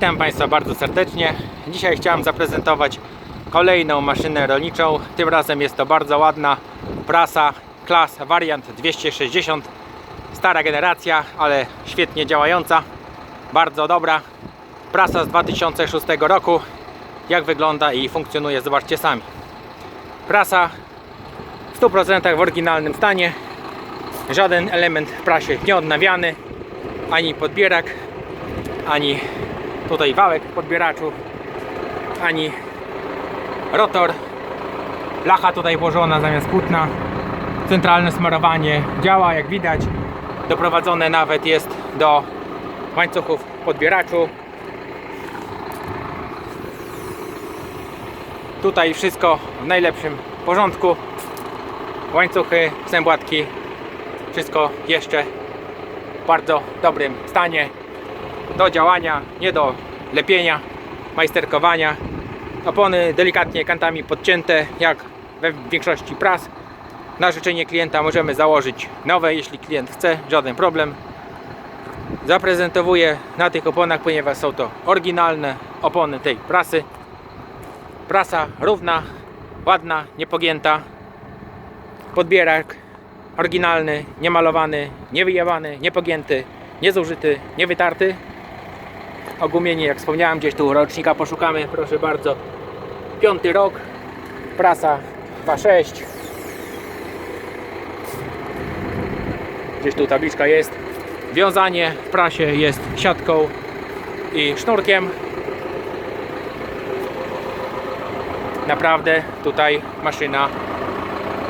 Witam Państwa bardzo serdecznie. Dzisiaj chciałem zaprezentować kolejną maszynę rolniczą. Tym razem jest to bardzo ładna prasa Klas Variant 260. Stara generacja, ale świetnie działająca. Bardzo dobra. Prasa z 2006 roku. Jak wygląda i funkcjonuje, zobaczcie sami. Prasa w 100% w oryginalnym stanie. Żaden element w prasie nie odnawiany, ani podbierak, ani tutaj wałek podbieraczu, ani rotor. Lacha tutaj włożona zamiast płótna. Centralne smarowanie działa jak widać. Doprowadzone nawet jest do łańcuchów podbieraczu. Tutaj wszystko w najlepszym porządku. Łańcuchy, zębłatki, wszystko jeszcze w bardzo dobrym stanie do działania, nie do lepienia, majsterkowania. Opony delikatnie kantami podcięte, jak we większości pras. Na życzenie klienta możemy założyć nowe, jeśli klient chce, żaden problem. Zaprezentowuję na tych oponach, ponieważ są to oryginalne opony tej prasy. Prasa równa, ładna, niepogięta. Podbierak oryginalny, niemalowany, niewyjewany, niepogięty, niezużyty, niewytarty. Ogumienie, jak wspomniałem, gdzieś tu rocznika poszukamy, proszę bardzo. Piąty rok, prasa 2.6. Gdzieś tu tabliczka jest. Wiązanie w prasie jest siatką i sznurkiem. Naprawdę tutaj maszyna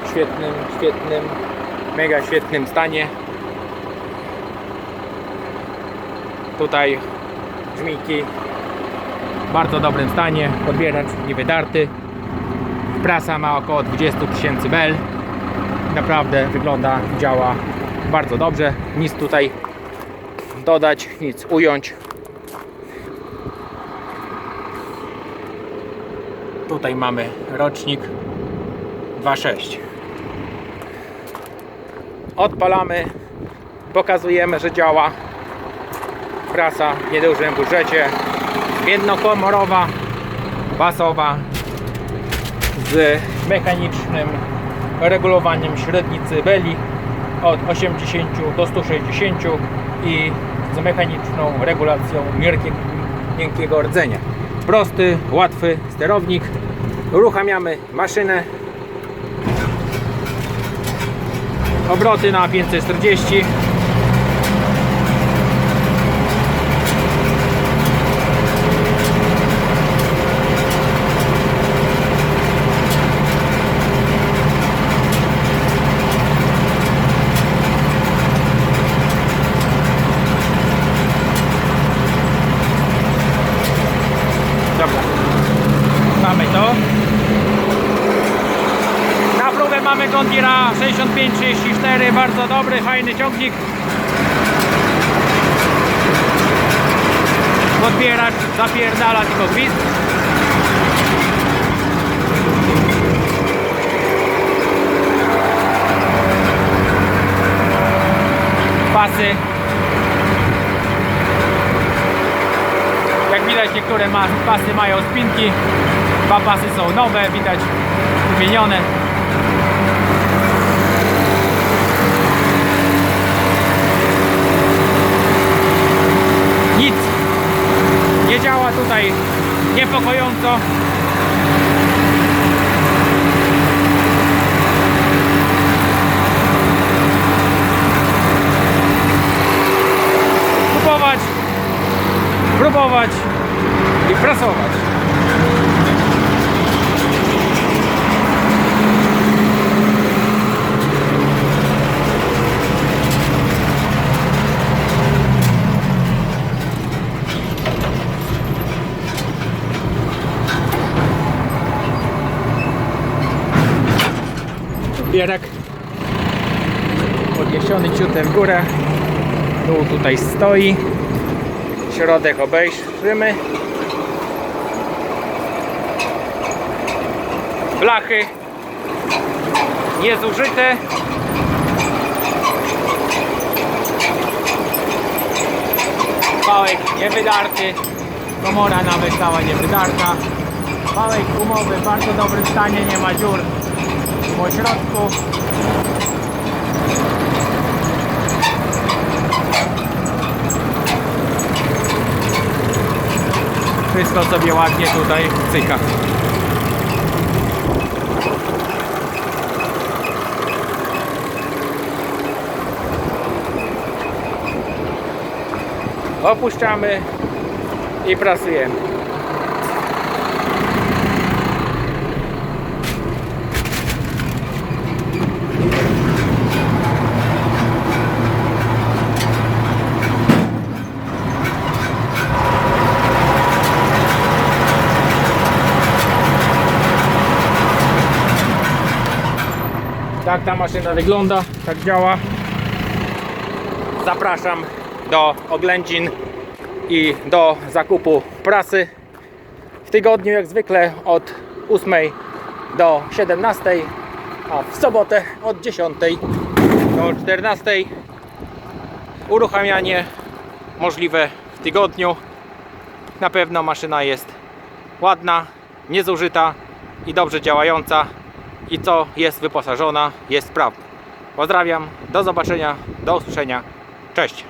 w świetnym, świetnym, mega świetnym stanie. Tutaj żmijki w bardzo dobrym stanie, podbieracz nie wydarty. Prasa ma około 20 tysięcy bel. Naprawdę wygląda, działa bardzo dobrze. Nic tutaj dodać, nic ująć. Tutaj mamy rocznik 2.6. Odpalamy, pokazujemy, że działa. Prasa w niedużym budżecie, jednokomorowa, basowa, z mechanicznym regulowaniem średnicy beli od 80 do 160 i z mechaniczną regulacją miękkie- miękkiego rdzenia. Prosty, łatwy sterownik. Uruchamiamy maszynę. Obroty na 540. Dobra. Mamy to. Na próbę mamy Gondira 6534, bardzo dobry, fajny ciągnik. Podbieracz zapierdala tylko gwizd. Pasy. Jak widać niektóre pasy mają spinki, dwa pasy są nowe, widać wymienione. Nic nie działa tutaj niepokojąco. Próbować i prasować. Bierak podniesiony ciutem w górę. Dół tutaj stoi środek obejrzymy. Blachy niezużyte. Pałek niewydarty. Komora nawet cała nie wydarta. Wałek gumowy w bardzo dobrym stanie, nie ma dziur Wszystko sobie ładnie tutaj cyka. Opuszczamy i prasujemy. Tak ta maszyna wygląda, tak działa. Zapraszam do oględzin i do zakupu prasy. W tygodniu jak zwykle od 8 do 17, a w sobotę od 10 do 14. Uruchamianie możliwe w tygodniu. Na pewno maszyna jest ładna, niezużyta i dobrze działająca i co jest wyposażona jest sprawna. Pozdrawiam, do zobaczenia, do usłyszenia. Cześć!